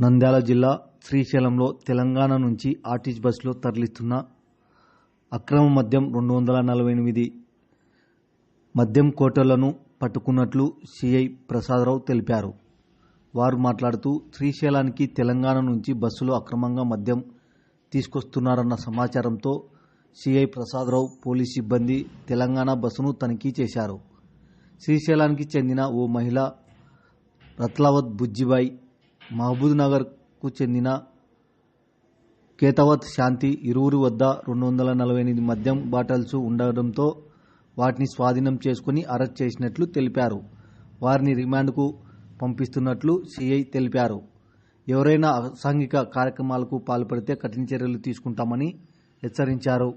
నంద్యాల జిల్లా శ్రీశైలంలో తెలంగాణ నుంచి ఆర్టీసీ బస్సులో తరలిస్తున్న అక్రమ మద్యం రెండు వందల నలభై ఎనిమిది మద్యం కోటలను పట్టుకున్నట్లు సిఐ ప్రసాదరావు తెలిపారు. వారు మాట్లాడుతూ శ్రీశైలానికి తెలంగాణ నుంచి బస్సులో అక్రమంగా మద్యం తీసుకొస్తున్నారన్న సమాచారంతో సిఐ ప్రసాదరావు పోలీస్ సిబ్బంది తెలంగాణ బస్సును తనిఖీ చేశారు. శ్రీశైలానికి చెందిన ఓ మహిళ రత్లావత్ బుజ్జిబాయ్ మహబూబ్నగర్కు చెందిన కేతవత్ శాంతి ఇరువురి వద్ద రెండు వందల నలభై ఎనిమిది మద్యం బాటల్స్ ఉండడంతో వాటిని స్వాధీనం చేసుకుని అరెస్ట్ చేసినట్లు తెలిపారు. వారిని రిమాండ్కు పంపిస్తున్నట్లు సిఐ తెలిపారు. ఎవరైనా అసాంఘిక కార్యక్రమాలకు పాల్పడితే కఠిన చర్యలు తీసుకుంటామని హెచ్చరించారు.